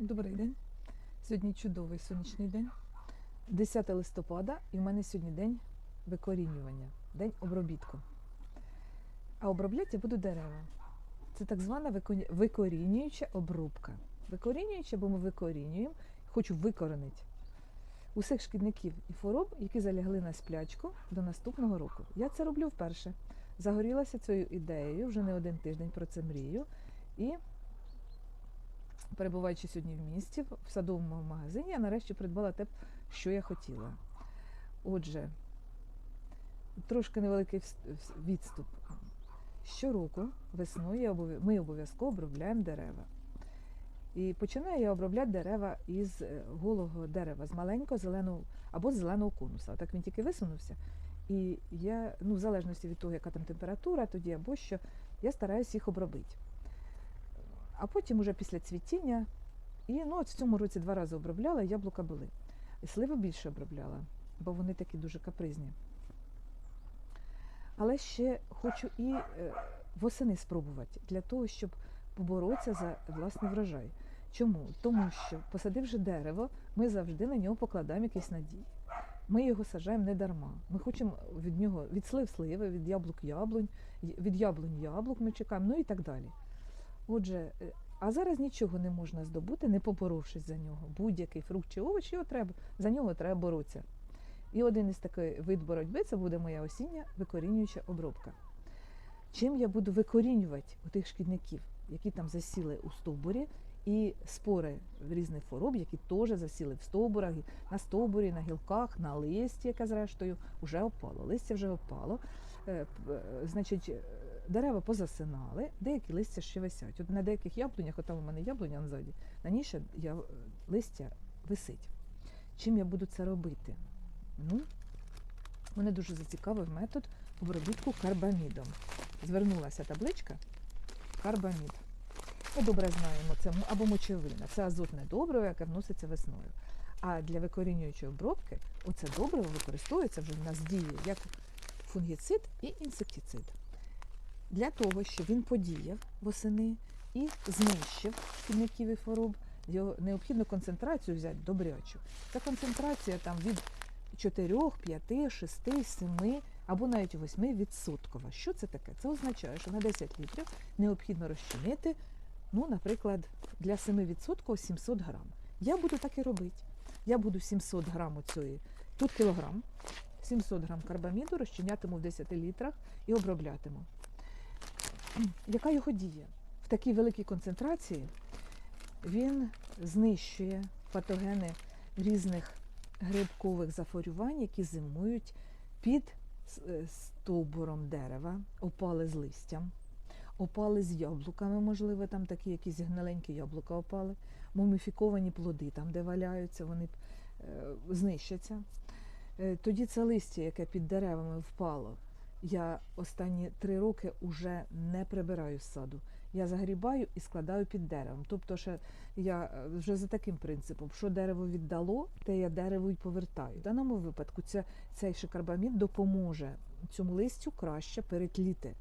Добрий день. Сьогодні чудовий сонячний день. 10 листопада, і в мене сьогодні день викорінювання, день обробітку. А обробляти буду дерева. Це так звана викорінююча обробка. Викорінююча, бо ми викорінюємо, хочу викоренити усіх шкідників і хвороб, які залягли на сплячку до наступного року. Я це роблю вперше. Загорілася цією ідеєю, вже не один тиждень про це мрію. І перебуваючи сьогодні в місті, в садовому магазині, я нарешті придбала те, що я хотіла. Отже, трошки невеликий відступ. Щороку весною ми обов'язково обробляємо дерева. І починаю я обробляти дерева із е, голого дерева, з маленького зеленого або з зеленого конуса. Так він тільки висунувся. І я, ну, в залежності від того, яка там температура, тоді або що, я стараюся їх обробити. А потім уже після цвітіння, і ну, от в цьому році два рази обробляла, яблука були. І сливи більше обробляла, бо вони такі дуже капризні. Але ще хочу і е, восени спробувати для того, щоб поборотися за власний врожай. Чому? Тому що, посадивши дерево, ми завжди на нього покладаємо якісь надії. Ми його саджаємо не дарма. Ми хочемо від нього від слив сливи, від яблук яблунь, від яблунь яблук ми чекаємо, ну і так далі. Отже, е, а зараз нічого не можна здобути, не поборовшись за нього. Будь-який фрукт чи овоч, його треба, за нього треба боротися. І один із таких вид боротьби це буде моя осіння викорінююча обробка. Чим я буду викорінювати тих шкідників, які там засіли у стовбурі, і спори різних хвороб, які теж засіли в стовбурах, на стовбурі, на гілках, на листі, яке зрештою вже опало. Листя вже опало. Е, е, Значить, дерева позасинали, деякі листя ще висять. От на деяких яблунях, от там у мене яблуня назаді, на ній ще я, е, листя висить. Чим я буду це робити? Ну, мене дуже зацікавив метод обробітку карбамідом. Звернулася табличка карбамід. Ми добре знаємо, це або мочевина, це азотне добриво, яке вноситься весною. А для викорінюючої обробки оце добриво використовується вже в нас діє як фунгіцид і інсектицид. Для того, щоб він подіяв восени і знищив шкідників і хвороб, його необхідно концентрацію взяти добрячу. Ця концентрація там від 4, 5, 6, 7 або навіть 8 відсоткова. Що це таке? Це означає, що на 10 літрів необхідно розчинити, ну, наприклад, для 7% 700 грам. Я буду так і робити. Я буду 700 грам цієї, тут кілограм, 700 грам карбаміду розчинятиму в 10 літрах і оброблятиму. Яка його дія? В такій великій концентрації він знищує патогени різних грибкових захворювань, які зимують під е, стовбуром дерева, опали з листям, опали з яблуками, можливо, там такі якісь гниленькі яблука опали, муміфіковані плоди там, де валяються, вони е, знищаться. Е, Тоді це листя, яке під деревами впало, я останні три роки вже не прибираю з саду. Я загрібаю і складаю під деревом. Тобто, ще я е, вже за таким принципом, що дерево віддало, те я дерево й повертаю. В даному випадку ця, цей шикарбамід допоможе цьому листю краще перетліти.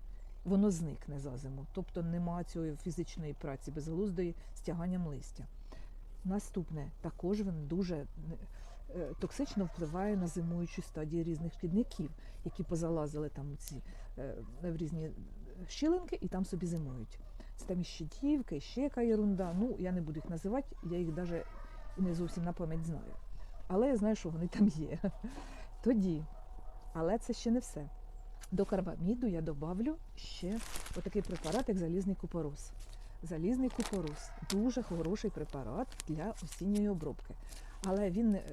Воно зникне за зиму. Тобто нема цієї фізичної праці безглуздої з тяганням листя. Наступне, також він дуже е, токсично впливає на зимуючі стадії різних шкідників, які позалазили там ці е, в різні щілинки і там собі зимують. Це там і щитівка, ще яка ерунда. Ну, я не буду їх називати, я їх навіть не зовсім на пам'ять знаю. Але я знаю, що вони там є. Тоді, але це ще не все. До карбаміду я добавлю ще отакий препарат, як залізний купорос. Залізний купорос дуже хороший препарат для осінньої обробки. Але він, е,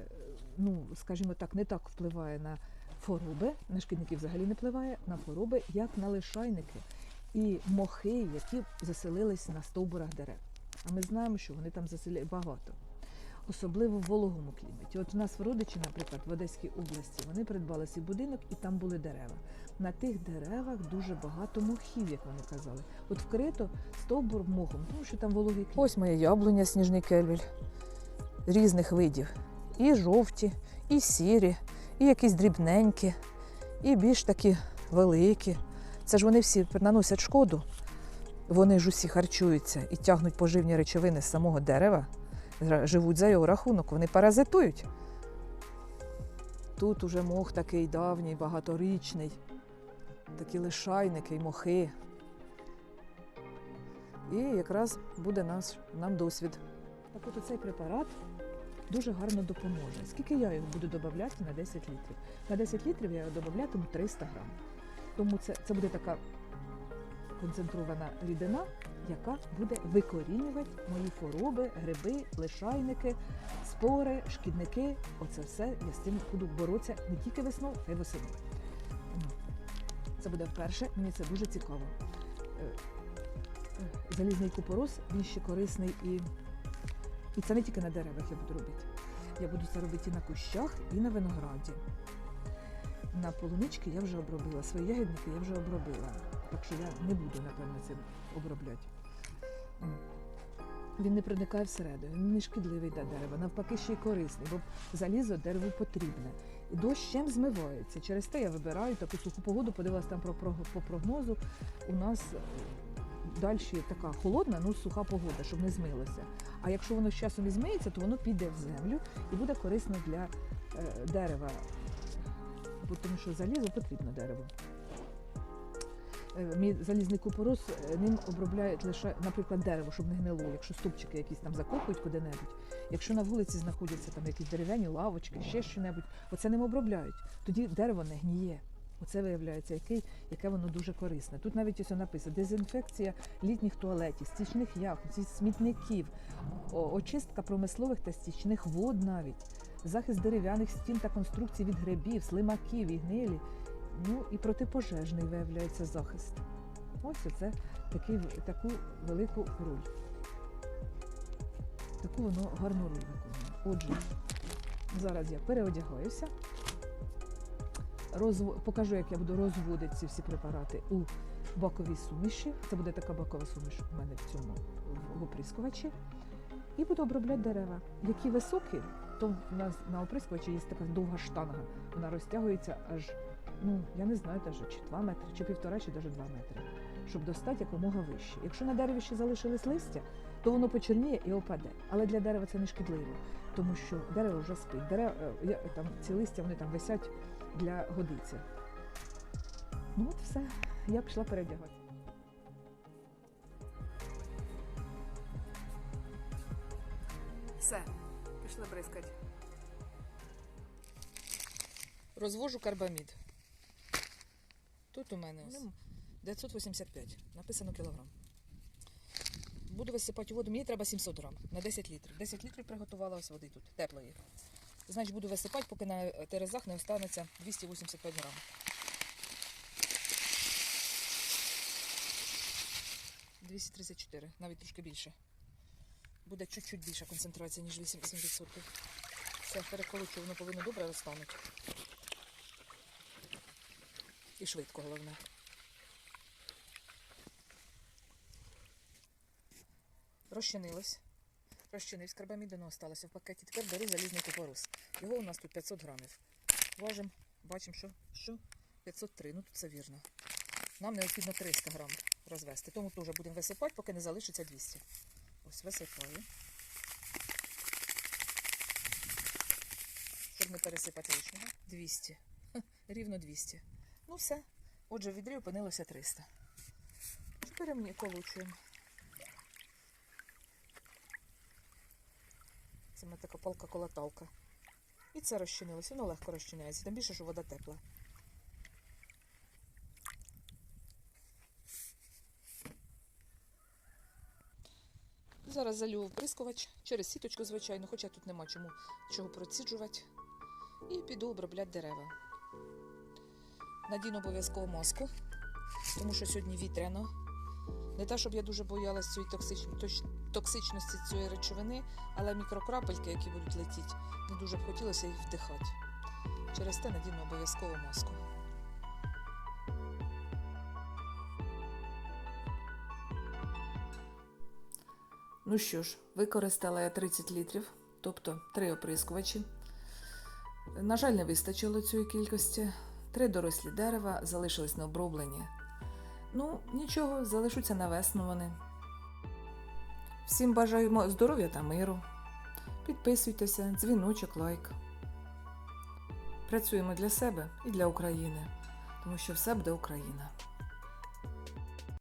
ну скажімо так, не так впливає на хвороби, на шкідників взагалі не впливає, на хвороби, як на лишайники і мохи, які заселились на стовбурах дерев. А ми знаємо, що вони там заселяють багато. Особливо в вологому кліматі. От у нас в родичі, наприклад, в Одеській області, вони придбали свій будинок і там були дерева. На тих деревах дуже багато мохів, як вони казали. От вкрито стовбур мохом, тому що там вологий клімат. Ось моя яблуня сніжний кельвіль різних видів. І жовті, і сірі, і якісь дрібненькі, і більш такі великі. Це ж вони всі наносять шкоду. Вони ж усі харчуються і тягнуть поживні речовини з самого дерева. живуть за його рахунок, вони паразитують. Тут уже мох такий давній, багаторічний, такі лишайники й мохи. І якраз буде наш, нам досвід. Так от оцей препарат дуже гарно допоможе. Скільки я його буду додавати на 10 літрів? На 10 літрів я додаватиму 300 грам. Тому це, це буде така концентрована рідина, яка буде викорінювати мої хвороби, гриби, лишайники, спори, шкідники. Оце все я з цим буду боротися не тільки весною, а й восени. Це буде вперше, мені це дуже цікаво. Е, е, Залізний купорос, він ще корисний і, і це не тільки на деревах я буду робити. Я буду це робити і на кущах, і на винограді. На полунички я вже обробила, свої ягідники я вже обробила. Так що я не буду, напевно, цим обробляти. Він не проникає всередину, він не шкідливий для дерева, навпаки, ще й корисний, бо залізо дереву потрібне. І дощем змивається. Через те я вибираю таку суху погоду, подивилась там по прогнозу. У нас далі така холодна, ну суха погода, щоб не змилося. А якщо воно з часом і змиється, то воно піде в землю і буде корисно для е, дерева, тому що залізо потрібно дереву. Е, Мій залізний купорос е, ним обробляють лише, наприклад, дерево, щоб не гнило, якщо стовпчики якісь там закопують куди-небудь. Якщо на вулиці знаходяться там якісь дерев'яні лавочки, ще що-небудь, оце ним обробляють. Тоді дерево не гніє. Оце виявляється, який, яке воно дуже корисне. Тут навіть ось написано дезінфекція літніх туалетів, стічних ці- смітників, очистка промислових та стічних вод навіть, захист дерев'яних стін та конструкцій від грибів, слимаків і гнилі. Ну і протипожежний виявляється захист. Ось оце такий, таку велику роль. Таку воно гарну роль виконує. Отже, зараз я переодягаюся, розв... покажу, як я буду розводити ці всі препарати у баковій суміші. Це буде така бакова суміш у мене в цьому в оприскувачі. І буду обробляти дерева. Які високі, то в нас на оприскувачі є така довга штанга. Вона розтягується аж, ну, я не знаю, навіть чи 2 метри, чи півтора, чи навіть 2 метри, щоб достати якомога вище. Якщо на дереві ще залишились листя, то воно почерніє і опаде. Але для дерева це не шкідливо, тому що дерево вже спить. Дерева, е, там, ці листя вони там висять для годиці. Ну от все, я пішла передягатися. Все, пішли бризкати. Розвожу карбамід. Тут у мене 985, написано кілограм. Буду висипати воду, мені треба 700 грам на 10 літрів. 10 літрів приготувала ось води тут, теплої. Значить, буду висипати, поки на терезах не останеться 285 грам. «234», навіть трошки більше. Буде чуть-чуть більша концентрація, ніж 8%. Все, переколочу, воно повинно добре розтанути. І швидко, головне. Розчинилось. Розчинився, карбамідину осталося в пакеті. Тепер беру залізний купорос. Його у нас тут 500 грамів. Важимо, бачимо, що, що 503, ну тут це вірно. Нам необхідно 300 грам розвести. Тому теж будемо висипати, поки не залишиться 200. Ось висипаю. Щоб не пересипати лишнього. 200. Ха, Рівно 200. Ну все. Отже, в відрі опинилося 300. Тепер мені колочуємо. Це така палка-колоталка. І це розчинилося, воно легко розчиняється, тим більше, що вода тепла. Зараз залю вприскувач через сіточку, звичайно, хоча тут нема чому чого проціджувати. І піду обробляти дерева. Надіну обов'язково маску, тому що сьогодні вітряно. Не те, щоб я дуже боялась цієї токсич- токсичності цієї речовини, але мікрокрапельки, які будуть летіти, не дуже б хотілося їх вдихати. Через те надіну обов'язково маску. Ну що ж, використала я 30 літрів, тобто три оприскувачі. На жаль, не вистачило цієї кількості. Три дорослі дерева залишились необроблені. Ну, нічого, залишуться на весну вони. Всім бажаємо здоров'я та миру. Підписуйтеся, дзвіночок, лайк. Працюємо для себе і для України, тому що все буде Україна.